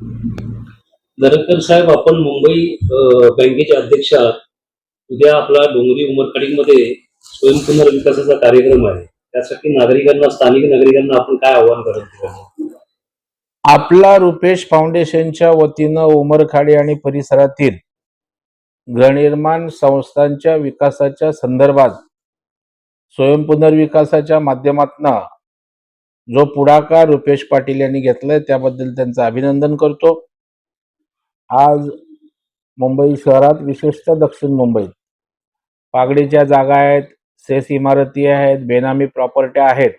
दरकर साहेब आपण मुंबई बँकेचे अध्यक्ष आहात. उद्या आपला डोंगरी उमरखाडीमध्ये स्वयंपुनर्विकासाचा कार्यक्रम आहे. त्यासाठी नागरिकांना स्थानिक नागरिकांना आपण काय आव्हान करत आपला रुपेश फाउंडेशनच्या वतीनं उमरखाडी आणि परिसरातील गृहनिर्माण संस्थांच्या विकासाच्या संदर्भात स्वयंपुनर्विकासाच्या माध्यमातून जो पुढाकार रुपेश पाटील यांनी घेतलाय त्याबद्दल त्यांचं अभिनंदन करतो. आज मुंबई शहरात विशेषतः दक्षिण मुंबईत पागडीच्या जागा आहेत सेस इमारती आहेत बेनामी प्रॉपर्ट्या आहेत.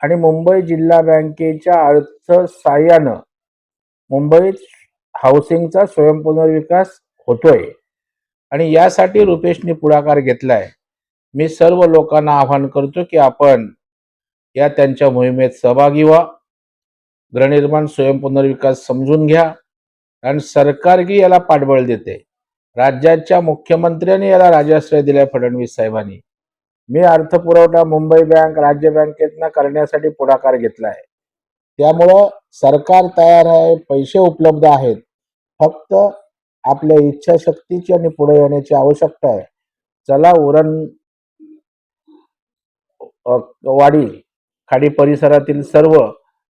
आणि मुंबई जिल्हा बँकेच्या अर्थसहाय्यानं मुंबईत हाऊसिंगचा स्वयंपुनर्विकास होतोय. आणि यासाठी रुपेशने पुढाकार घेतलाय. मी सर्व लोकांना आवाहन करतो की आपण या त्यांच्या मोहिमेत सहभागी व्हा. गृहनिर्माण स्वयंपुनर्विकास समजून घ्या आणि सरकारही याला पाठबळ देते. राज्याच्या मुख्यमंत्र्यांनी याला राजाश्रय दिलाय फडणवीस साहेबांनी. मी अर्थपुरवठा मुंबई बँक राज्य बँकेतनं करण्यासाठी पुढाकार घेतलाय. त्यामुळं सरकार तयार आहे पैसे उपलब्ध आहेत. फक्त आपल्या इच्छाशक्तीची आणि पुढे येण्याची आवश्यकता आहे. चला उरण वाढी वाडी खाडी परिसरातील सर्व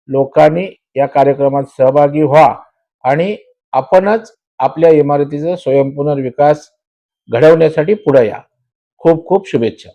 लोकांनी या कार्यक्रमात सहभागी व्हा आणि आपणच आपल्या इमारतीचा स्वयंपुनर्विकास घडवण्यासाठी पुढे या. खूप खूप शुभेच्छा.